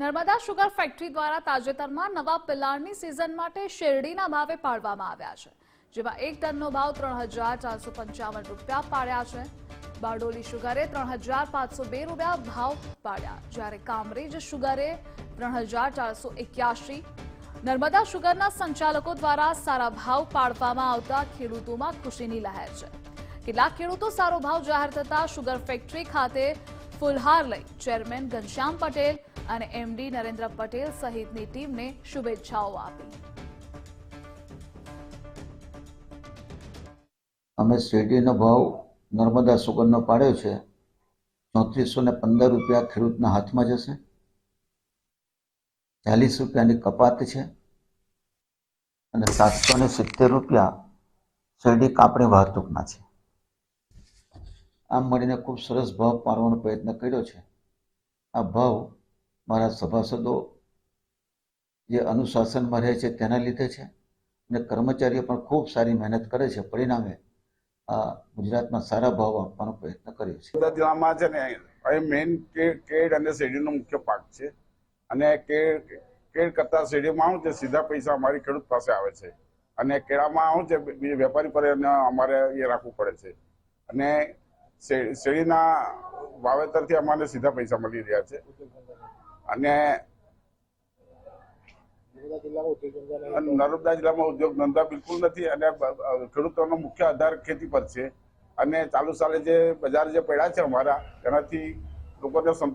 Narmada sugar factory દ્વારા તાજેતરમાં નવા પિલાણની સિઝન માટે શેરડીના ભાવે પાડવામાં આવ્યા છે, જેમાં એક ટનનો ભાવ ત્રણ હજાર ચારસો પંચાવન રૂપિયા પાડ્યા છે. બારડોલી શુગરે ત્રણ હજાર પાંચસો બે રૂપિયા ભાવ પાડ્યા, જ્યારે કામરેજ શુગરે ત્રણ હજાર ચારસો એક્યાસી નર્મદા શુગરના સંચાલકો દ્વારા સારા ભાવ પાડવામાં આવતા ખેડૂતોમાં ખુશીની લહેર છે. કેટલાક ખેડૂતો સારો ભાવ જાહેર થતા શુગર ફેક્ટરી ખાતે ફુલહાર લઈ ચેરમેન ઘનશ્યામ પટેલ અને એમડી નરેન્દ્ર પટેલ સહિતની ટીમને શુભેચ્છાઓ આપી. અમે શેરડીનો ભાવ નર્મદા સુગરનો પાડ્યો છે. ચોત્રીસો ને પંદર રૂપિયા ખેડૂતના હાથમાં જશે. ચાલીસ રૂપિયાની કપાત છે. અને સાતસો ને સિત્તેર રૂપિયા શેરડી કાપણી વાહતુકમાં છે. આમ મળીને ખૂબ સરસ ભાવ પાડવાનો પ્રયત્ન કર્યો છે. આ ભાવ મારા સભાસદો જે અનુશાસનમાં રહે છે તેના લીધે છે અને કર્મચારીઓ પણ ખૂબ સારી મહેનત કરે છે. પરિણામે આ ગુજરાતમાં સારા ભાવ આપવાનો પ્રયત્ન કર્યો છે. બધા જિલ્લામાં છે ને, અહીં મેઇન કેળ અને શેરડીનો મુખ્ય પાક છે. અને કેળ કેળ કરતાં શેરડીમાં શું છે, સીધા પૈસા અમારી ખેડૂત પાસે આવે છે. અને કેળામાં શું છે વેપારી પર અમારે એ રાખવું પડે છે. અને શે- શેરડીના વાવેતરથી અમારે સીધા પૈસા મળી રહ્યા છે. અને નર્મદા જિલ્લામાં ઉદ્યોગ ધંધા બિલકુલ નથી અને ખેડૂતોનો મુખ્ય આધાર ખેતી પર છે. અને ચાલુ સાલે જે બજાર જે પડ્યા છે અમારા તેનાથી લોકોને